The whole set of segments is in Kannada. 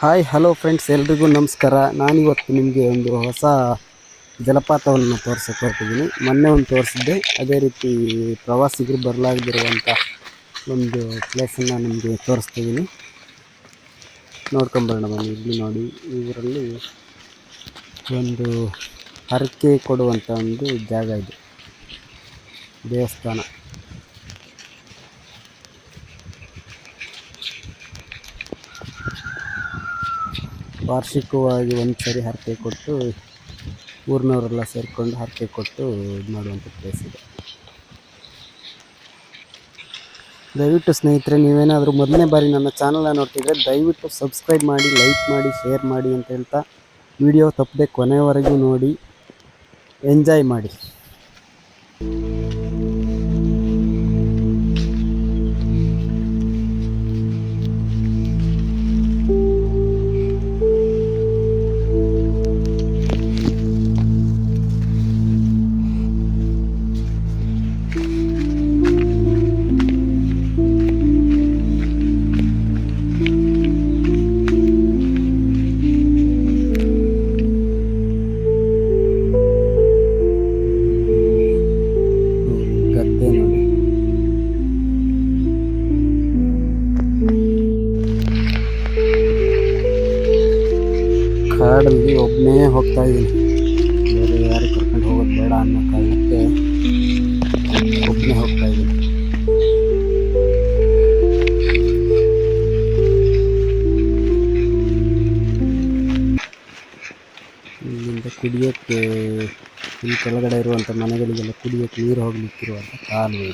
ಹಾಯ್, ಹಲೋ ಫ್ರೆಂಡ್ಸ್ ಎಲ್ರಿಗೂ ನಮಸ್ಕಾರ. ನಾನಿವತ್ತು ನಿಮಗೆ ಒಂದು ಹೊಸ ಜಲಪಾತವನ್ನು ತೋರಿಸೋಕೆ ಹೊರಟಿದ್ದೀನಿ. ಮೊನ್ನೆ ಒಂದು ತೋರಿಸಿದ್ದೆ. ಅದೇ ರೀತಿ ಪ್ರವಾಸಿಗರು ಬರಲಾಗದಿರುವಂಥ ಒಂದು ಪ್ಲೇಸನ್ನು ನಿಮಗೆ ತೋರಿಸ್ತಿದ್ದೀನಿ. ನೋಡ್ಕೊಂಬರೋಣ ಬನ್ನಿ, ಇಲ್ಲಿ ನೋಡಿ. ಇದರಲ್ಲಿ ಒಂದು ಹರಕೆ ಕೊಡುವಂಥ ಒಂದು ಜಾಗ ಇದೆ. ದೇವಸ್ಥಾನ. ವಾರ್ಷಿಕವಾಗಿ ಒಂದು ಸರಿ ಹರಕೆ ಕೊಟ್ಟು ಊರಿನವರೆಲ್ಲ ಸೇರಿಕೊಂಡು ಹರಕೆ ಕೊಟ್ಟು ಇದು ಮಾಡುವಂಥ ಪ್ಲೇಸ್ ಇದೆ. ದಯವಿಟ್ಟು ಸ್ನೇಹಿತರೆ, ನೀವೇನಾದರೂ ಮೊದಲನೇ ಬಾರಿ ನನ್ನ ಚಾನಲ್ನ ನೋಡ್ತಿದ್ರೆ ದಯವಿಟ್ಟು ಸಬ್ಸ್ಕ್ರೈಬ್ ಮಾಡಿ ಲೈಕ್ ಮಾಡಿ ಶೇರ್ ಮಾಡಿ ಅಂತ ಹೇಳ್ತಾ ವಿಡಿಯೋ ತಪ್ಪದೆ ಕೊನೆಯವರೆಗೂ ನೋಡಿ ಎಂಜಾಯ್ ಮಾಡಿ. ಕಾಡಲ್ಲಿ ಒಬ್ಬನೇ ಹೋಗ್ತಾ ಇದ್ದೀನಿ. ಬೇರೆ ಯಾರು ಕರ್ಕೊಂಡು ಹೋಗೋದು ಬೇಡ ಅನ್ನೋ ಕಾರಣಕ್ಕೆ ಒಬ್ಬನೇ ಹೋಗ್ತಾ ಇದ್ದೀನಿ. ಇಲ್ಲಿಂದ ಕುಡಿಯೋಕ್ಕೆ, ಇಲ್ಲಿ ಕೆಳಗಡೆ ಇರುವಂಥ ಮನೆಗಳಿಗೆಲ್ಲ ಕುಡಿಯೋಕ್ಕೆ ನೀರು ಹೋಗ್ಲಿಕ್ಕಿರುವಂಥ ಕಾಲುವೆ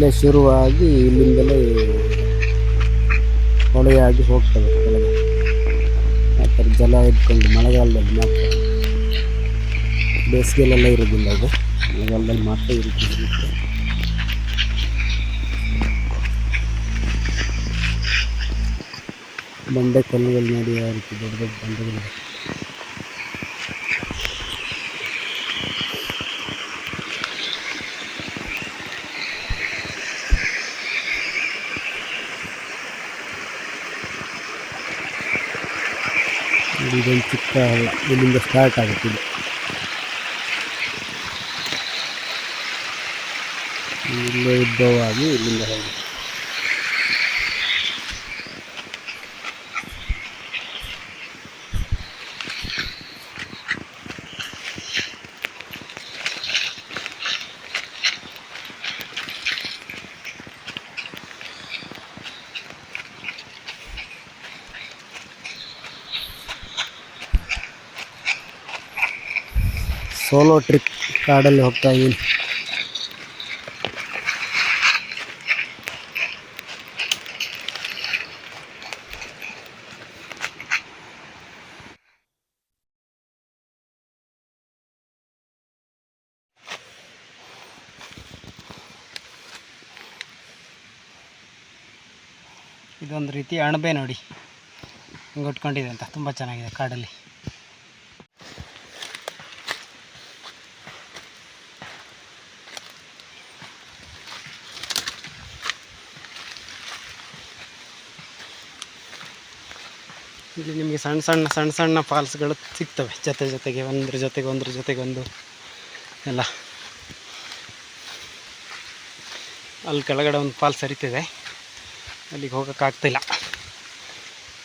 ಇಲ್ಲೇ ಶುರುವಾಗಿ ಇಲ್ಲಿಂದಲೇ ಹೊಳೆಯಾಗಿ ಹೋಗ್ತವೆ ಕೆಳಗೆ. ಆ ಥರ ಜಲ ಇದ್ಕೊಂಡು ಮಳೆಗಾಲದಲ್ಲಿ ಮಾತ್ರ. ಬೇಸಿಗೆಲೆಲ್ಲ ಇರೋದಿಲ್ಲ ಅದು. ಮಳೆಗಾಲದಲ್ಲಿ ಮಾತ್ರ ಇರುತ್ತೆ ಬಂಡೆ ಕಲ್ಲುಗಳು ನೋಡಿ ಯಾವ ರೀತಿ ದೊಡ್ಡ ದೊಡ್ಡ ಬಂಡೆಗಳು ಇದೊಂದು ಚಿಕ್ಕ ಇಲ್ಲಿಂದ ಸ್ಟಾರ್ಟ್ ಆಗುತ್ತೆ ಇಲ್ಲೇ ಉದ್ಭವವಾಗಿ ಇಲ್ಲಿಂದ ಹೋಗುತ್ತೆ. ಸೋಲೋ ಟ್ರಿಪ್ ಕಾಡಲ್ಲಿ ಹೋಗ್ತಾ ಇದ್ದೀನಿ ಇದೊಂದು ರೀತಿ ಅಣಬೆ ನೋಡಿ. ಹಿಂಗೆ ಉಟ್ಕೊಂಡಿದೆ ಅಂತ. ತುಂಬ ಚೆನ್ನಾಗಿದೆ ಕಾಡಲ್ಲಿ ಇಲ್ಲಿ ನಿಮಗೆ ಸಣ್ಣ ಸಣ್ಣ ಸಣ್ಣ ಸಣ್ಣ ಫಾಲ್ಸ್ಗಳು ಸಿಗ್ತವೆ. ಜೊತೆ ಜೊತೆಗೆ ಒಂದ್ರ ಜೊತೆಗೆ ಒಂದ್ರ ಜೊತೆಗೆ ಒಂದು ಎಲ್ಲ. ಅಲ್ಲಿ ಕೆಳಗಡೆ ಒಂದು ಫಾಲ್ಸ್ ಹರಿತಿದೆ. ಅಲ್ಲಿಗೆ ಹೋಗೋಕ್ಕಾಗ್ತಿಲ್ಲ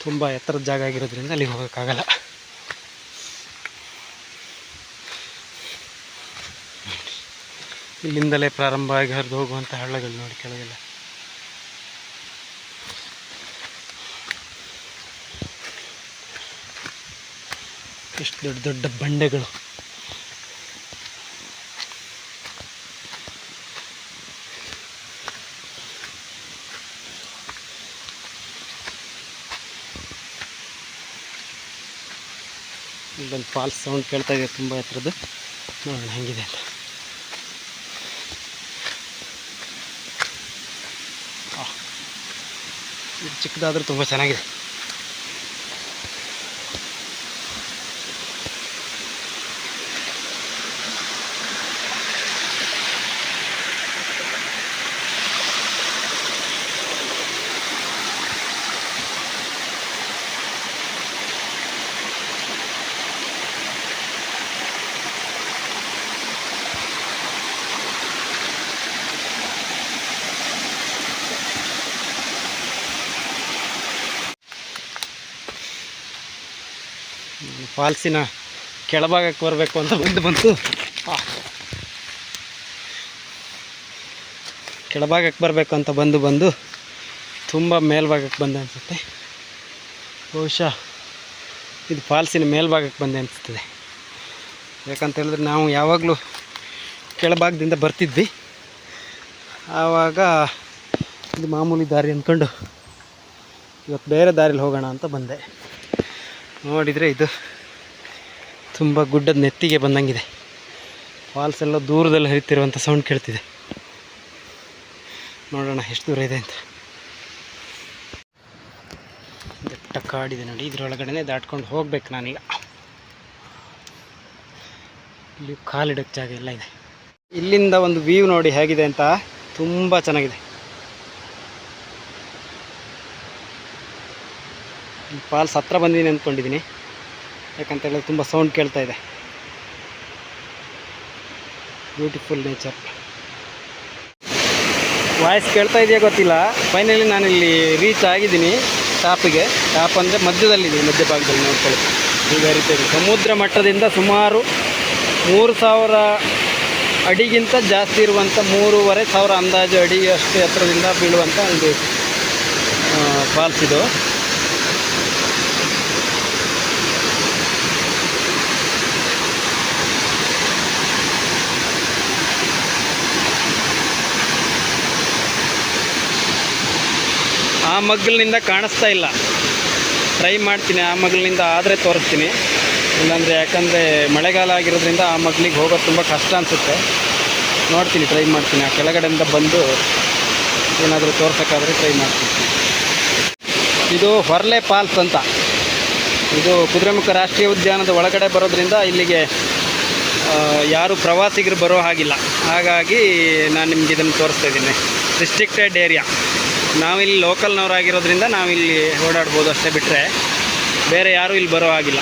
ತುಂಬ ಎತ್ತರದ ಜಾಗ ಆಗಿರೋದ್ರಿಂದ ಅಲ್ಲಿಗೆ ಹೋಗೋಕ್ಕಾಗಲ್ಲ ಇಲ್ಲಿಂದಲೇ ಪ್ರಾರಂಭ ಆಗಿ ಹರಿದು ಹೋಗುವಂಥ ಹಳ್ಳಗಳು ನೋಡಿ ಕೆಳಗೆಲ್ಲ. ಎಷ್ಟು ದೊಡ್ಡ ದೊಡ್ಡ ಬಂಡೆಗಳು. ಒಂದು ಫಾಲ್ಸ್ ಸೌಂಡ್ ಕೇಳ್ತಾ ಇದೆ ತುಂಬ ಹತ್ರದ್ದು ನೋಡೋಣ ಹೆಂಗಿದೆ ಅಂತ. ಇದು ಚಿಕ್ಕದಾದರೂ ತುಂಬ ಚೆನ್ನಾಗಿದೆ. ಫಾಲ್ಸಿನ ಕೆಳಭಾಗಕ್ಕೆ ಬರಬೇಕು ಅಂತ ಬಂದು ಬಂತು. ಕೆಳಭಾಗಕ್ಕೆ ಬರಬೇಕು ಅಂತ ಬಂದು ಬಂದು ತುಂಬ ಮೇಲ್ಭಾಗಕ್ಕೆ ಬಂದೆ ಅನಿಸುತ್ತೆ. ಬಹುಶಃ ಇದು ಫಾಲ್ಸಿನ ಮೇಲ್ಭಾಗಕ್ಕೆ ಬಂದೆ ಅನಿಸ್ತದೆ ಯಾಕಂತ ಹೇಳಿದ್ರೆ ನಾವು ಯಾವಾಗಲೂ ಕೆಳಭಾಗದಿಂದ ಬರ್ತಿದ್ವಿ. ಆವಾಗ ಇದು ಮಾಮೂಲಿ ದಾರಿ ಅಂದ್ಕೊಂಡು ಇವತ್ತು ಬೇರೆ ದಾರಿಲಿ ಹೋಗೋಣ ಅಂತ ಬಂದೆ. ನೋಡಿದರೆ ಇದು ತುಂಬ ಗುಡ್ಡದ ನೆತ್ತಿಗೆ ಬಂದಂಗಿದೆ. ಫಾಲ್ಸ್ ಎಲ್ಲ ದೂರದಲ್ಲಿ ಹರಿತಿರುವಂಥ ಸೌಂಡ್ ಕೇಳ್ತಿದೆ. ನೋಡೋಣ ಎಷ್ಟು ದೂರ ಇದೆ ಅಂತ. ದಟ್ಟ ಕಾಡಿದೆ ನೋಡಿ ಇದರೊಳಗಡೆ ದಾಟ್ಕೊಂಡು ಹೋಗ್ಬೇಕು ನಾನೀಗ. ಇಲ್ಲಿ ಕಾಲಿಡೋಕ್ಕೆ ಜಾಗ ಎಲ್ಲ ಇದೆ. ಇಲ್ಲಿಂದ ಒಂದು ವ್ಯೂ ನೋಡಿ ಹೇಗಿದೆ ಅಂತ ತುಂಬ ಚೆನ್ನಾಗಿದೆ. ಫಾಲ್ಸ್ ಹತ್ರ ಬಂದಿದ್ದೀನಿ ಅಂದ್ಕೊಂಡಿದ್ದೀನಿ. ಯಾಕಂತ ಹೇಳಿದ್ರೆ ತುಂಬ ಸೌಂಡ್ ಕೇಳ್ತಾ ಇದೆ. ಬ್ಯೂಟಿಫುಲ್ ನೇಚರ್ ವಾಯ್ಸ್ ಕೇಳ್ತಾ ಇದೆಯಾ ಗೊತ್ತಿಲ್ಲ. ಫೈನಲಿ ನಾನು ಇಲ್ಲಿ ರೀಚ್ ಆಗಿದ್ದೀನಿ ಟಾಪಿಗೆ ಟಾಪ್ ಅಂದರೆ ಮಧ್ಯದಲ್ಲಿದ್ದೀನಿ ಮಧ್ಯಭಾಗದಲ್ಲಿ ನೋಡ್ಕೊಳ್ಳಿ. ಈಗ ರೀತಿಯಲ್ಲಿ ಸಮುದ್ರ ಮಟ್ಟದಿಂದ ಸುಮಾರು ಮೂರು ಸಾವಿರ ಅಡಿಗಿಂತ ಜಾಸ್ತಿ ಇರುವಂಥ ಮೂರುವರೆ ಸಾವಿರ ಅಂದಾಜು ಅಡಿ ಅಷ್ಟು ಎತ್ತರದಿಂದ ಬೀಳುವಂಥ ಒಂದು ಫಾಲ್ಸ್ ಇದು. ಮಗ್ಗಲಿನಿಂದ ಕಾಣಿಸ್ತಾ ಇಲ್ಲ. ಟ್ರೈ ಮಾಡ್ತೀನಿ ಆ ಮಗ್ಲಿನಿಂದ ಆದರೆ ತೋರಿಸ್ತೀನಿ. ಇಲ್ಲಾಂದರೆ ಯಾಕಂದರೆ ಮಳೆಗಾಲ ಆಗಿರೋದ್ರಿಂದ ಆ ಮಗ್ಲಿಗೆ ಹೋಗೋದು ತುಂಬ ಕಷ್ಟ ಅನಿಸುತ್ತೆ. ನೋಡ್ತೀನಿ ಟ್ರೈ ಮಾಡ್ತೀನಿ. ಆ ಕೆಳಗಡೆಯಿಂದ ಬಂದು ಏನಾದರೂ ತೋರ್ಸೋಕ್ಕಾದರೆ ಟ್ರೈ ಮಾಡ್ತೀನಿ. ಇದು ಹೊರ್ಲೆ ಫಾಲ್ಸ್ ಅಂತ. ಇದು ಕುದುರೆಮುಖ ರಾಷ್ಟ್ರೀಯ ಉದ್ಯಾನದ ಒಳಗಡೆ ಬರೋದ್ರಿಂದ ಇಲ್ಲಿಗೆ ಯಾರು ಪ್ರವಾಸಿಗರು ಬರೋ ಹಾಗಿಲ್ಲ. ಹಾಗಾಗಿ ನಾನು ನಿಮ್ಗೆ ಇದನ್ನು ತೋರಿಸ್ತಾ ಇದ್ದೀನಿ. ರಿಸ್ಟ್ರಿಕ್ಟೆಡ್ ಏರಿಯಾ ನಾವಿಲ್ಲಿ ಲೋಕಲ್ನವರಾಗಿರೋದ್ರಿಂದ ನಾವಿಲ್ಲಿ ಓಡಾಡ್ಬೋದು ಅಷ್ಟೇ ಬಿಟ್ಟರೆ ಬೇರೆ ಯಾರೂ ಇಲ್ಲಿ ಬರೋ ಹಾಗಿಲ್ಲ.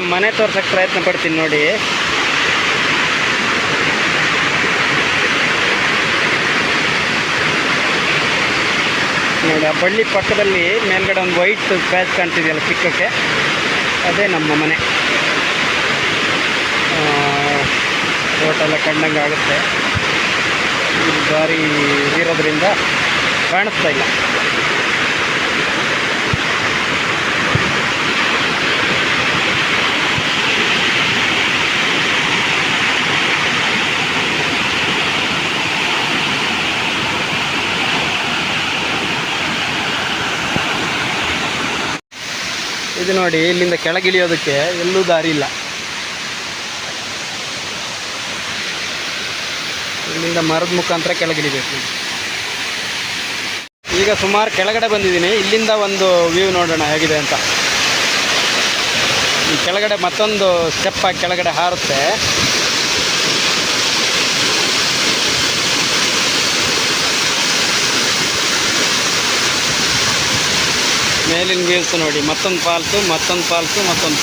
ನಮ್ಮ ಮನೆ ತೋರ್ಸಕ್ಕೆ ಪ್ರಯತ್ನ ಪಡ್ತೀನಿ ನೋಡಿ. ನೋಡಿ, ಆ ಬಳ್ಳಿ ಪಕ್ಕದಲ್ಲಿ ಮೇಲ್ಗಡೆ ಒಂದು ವೈಟ್ ಪ್ಯಾಚ್ ಕಾಣ್ತಿದೆಯಲ್ಲ ಚಿಕ್ಕಕ್ಕೆ? ಅದೇ ನಮ್ಮ ಮನೆ. ತೋಟೆಲ್ಲ ಕಂಡಂಗೆ ಆಗುತ್ತೆ. ದಾರಿ ಇರೋದ್ರಿಂದ ಕಾಣಿಸ್ತಾ ಇಲ್ಲ. ಇದು ನೋಡಿ, ಇಲ್ಲಿಂದ ಕೆಳಗಿಳಿಯೋದಕ್ಕೆ ಎಲ್ಲೂ ದಾರಿ ಇಲ್ಲ. ಇಲ್ಲಿಂದ ಮರದ ಮುಖಾಂತರ ಕೆಳಗಿಳಿಬೇಕು ಈಗ ಸುಮಾರು ಕೆಳಗಡೆ ಬಂದಿದ್ದೀನಿ. ಇಲ್ಲಿಂದ ಒಂದು ವ್ಯೂ ನೋಡೋಣ, ಹೇಗಿದೆ ಅಂತ. ಈ ಕೆಳಗಡೆ ಮತ್ತೊಂದು ಸ್ಟೆಪ್ ಆಗಿ ಕೆಳಗಡೆ ಹಾರುತ್ತೆ. ಮೇಲಿನ ವ್ಯೂಸ್ ನೋಡಿ ಮತ್ತೊಂದು ಫಾಲ್ಸು ಮತ್ತೊಂದು ಫಾಲ್ಸು ಮತ್ತೊಂದು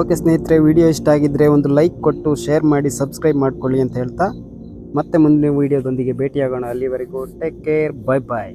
ಓಕೆ ಸ್ನೇಹಿತರೆ, ವಿಡಿಯೋ ಇಷ್ಟ ಆಗಿದ್ದರೆ ಒಂದು ಲೈಕ್ ಕೊಟ್ಟು, ಶೇರ್ ಮಾಡಿ, ಸಬ್ಸ್ಕ್ರೈಬ್ ಮಾಡ್ಕೊಳ್ಳಿ ಅಂತ ಹೇಳ್ತಾ, ಮತ್ತೆ ಮುಂದಿನ ವೀಡಿಯೋದೊಂದಿಗೆ ಭೇಟಿಯಾಗೋಣ. ಅಲ್ಲಿವರೆಗೂ ಟೇಕ್ ಕೇರ್ ಬೈ ಬಾಯ್